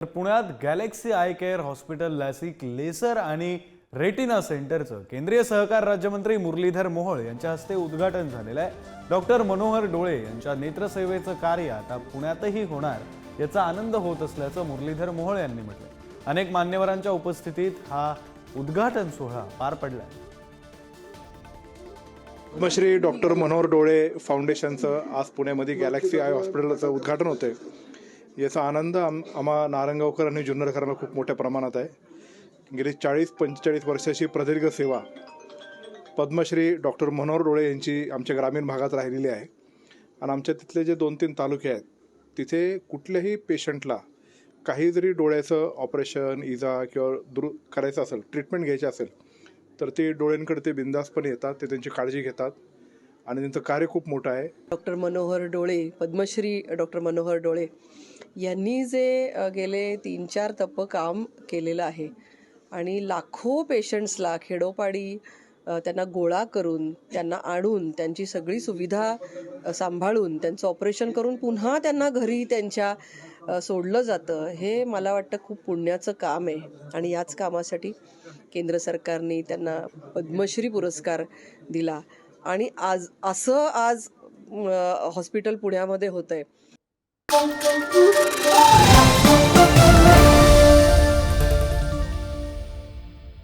तर पुण्यात galaxy eye care hospital LASIK laser आणि रेटिना सेंटरचं केंद्रीय सहकार राज्यमंत्री मुरलीधर मोहोळ यांच्या हस्ते उद्घाटन झालेलं आहे. डॉक्टर मनोहर डोळे यांच्या नेत्रसेवेचं कार्य आता पुण्यातही होणार याचा आनंद होत असल्याचं मुरलीधर मोहोळ यांनी म्हटलं अनेक मान्यवरांच्या उपस्थितीत हा उद्घाटन सोहळा पार पडला पद्मश्री डॉक्टर मनोहर डोळे फाउंडेशनचं आज पुण्यामध्ये गॅलेक्सी आय हॉस्पिटलचं उद्घाटन होतं याचा आनंद आम आम्हा नारंगावकर आणि जुन्नरकरांना खूप मोठ्या प्रमाणात आहे. गेली चाळीस पंचेचाळीस वर्षाची प्रदीर्घ सेवा पद्मश्री डॉक्टर मनोहर डोळे यांची आमच्या ग्रामीण भागात राहिलेली आहे. आणि आमच्या तिथले जे दोन तीन तालुके आहेत तिथे कुठल्याही पेशंटला काही जरी डोळ्याचं ऑपरेशन इजा किंवा दुरु करायचं असेल ट्रीटमेंट घ्यायची असेल तर ते डोळ्यांकडे ते बिंदासपणे येतात ते त्यांची काळजी घेतात. आणि त्यांचं कार्य खूप मोठं आहे. डॉक्टर मनोहर डोळे पद्मश्री डॉक्टर मनोहर डोळे यांनी जे गेले तीन चार तप काम केलेलं आहे. आणि लाखो पेशंट्सला खेडोपाडी त्यांना गोळा करून त्यांना आणून त्यांची सगळी सुविधा सांभाळून त्यांचं ऑपरेशन करून पुन्हा त्यांना घरी त्यांच्या सोडलं जातं हे मला वाटतं खूप पुण्याचं काम आहे. आणि याच कामासाठी केंद्र सरकारने त्यांना पद्मश्री पुरस्कार दिला. आणि आज असं आज हॉस्पिटल पुण्यामध्ये होतंय.